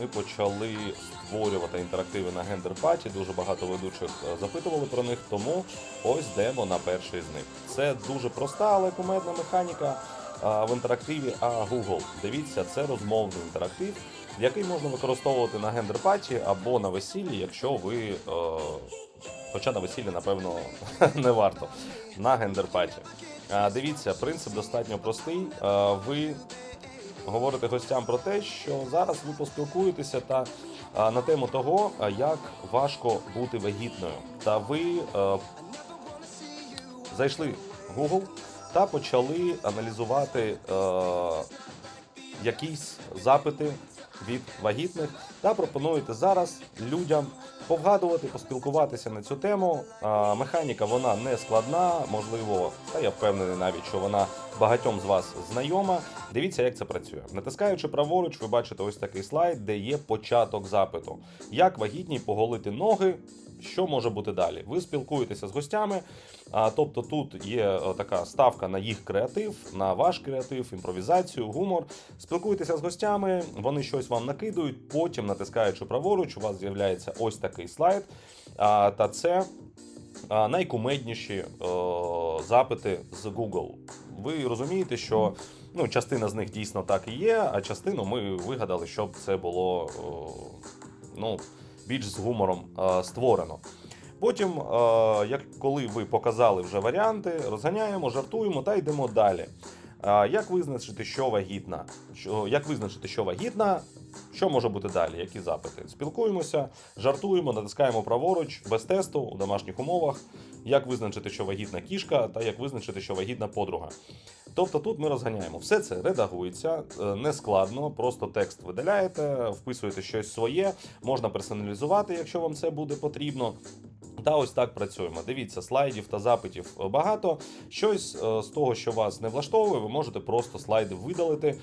Ми почали створювати інтерактиви на гендерпаті. Дуже багато ведучих е, запитували про них, тому ось демо на перший з них. Це дуже проста, але кумедна механіка в інтерактиві А Google. Дивіться, це розмовний інтерактив, який можна використовувати на гендерпаті або на весіллі, якщо ви. е, Хоча на весіллі, напевно, не варто на гендерпаті. Дивіться, принцип достатньо простий. Ви говорите гостям про те, що зараз ви поспілкуєтеся та на тему того, як важко бути вагітною. Та ви е, зайшли в Google та почали аналізувати е, якісь запити від вагітних та пропонуєте зараз людям повгадувати, поспілкуватися на цю тему. А, механіка вона не складна, можливо, та я впевнений навіть, що вона багатьом з вас знайома. Дивіться, як це працює. Натискаючи праворуч, ви бачите ось такий слайд, де є початок запиту. Як вагітній поголити ноги. Що може бути далі? Ви спілкуєтеся з гостями, а, тобто тут є е, така ставка на їх креатив, на ваш креатив, імпровізацію, гумор. Спілкуєтеся з гостями, вони щось вам накидують. Потім, натискаючи праворуч, у вас з'являється ось такий слайд. Та це найкумедніші е, запити з Google. Ви розумієте, що ну, частина з них дійсно так і є, а частину ми вигадали, щоб це було е, ну, більш з гумором е, створено. Потім, як коли ви показали вже варіанти, розганяємо, жартуємо та йдемо далі. Як визначити, що вагітна? Як визначити, що вагітна? Що може бути далі? Які запити? Спілкуємося, жартуємо, натискаємо праворуч без тесту у домашніх умовах. Як визначити, що вагітна кішка, та як визначити, що вагітна подруга. Тобто тут ми розганяємо. Все це редагується, е, не складно, просто текст видаляєте, вписуєте щось своє, можна персоналізувати, якщо вам це буде потрібно. Та ось так працюємо. Дивіться, слайдів та запитів багато. Щось е, з того, що вас не влаштовує, ви можете просто слайди видалити,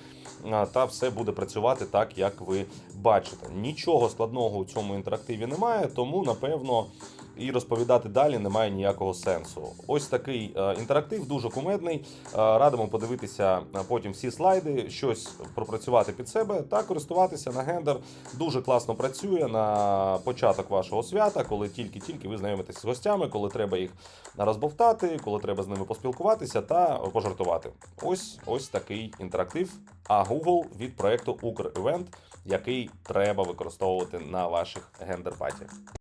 та все буде працювати так, як ви бачите. Нічого складного у цьому інтерактиві немає, тому напевно. І розповідати далі немає ніякого сенсу. Ось такий е, інтерактив, дуже кумедний. Е, радимо подивитися е, потім всі слайди, щось пропрацювати під себе та користуватися на гендер. Дуже класно працює на початок вашого свята, коли тільки-тільки ви знайомитесь з гостями, коли треба їх розбовтати, коли треба з ними поспілкуватися та пожартувати. Ось ось такий інтерактив. А Google від проекту Укр Event, який треба використовувати на ваших гендер-паті.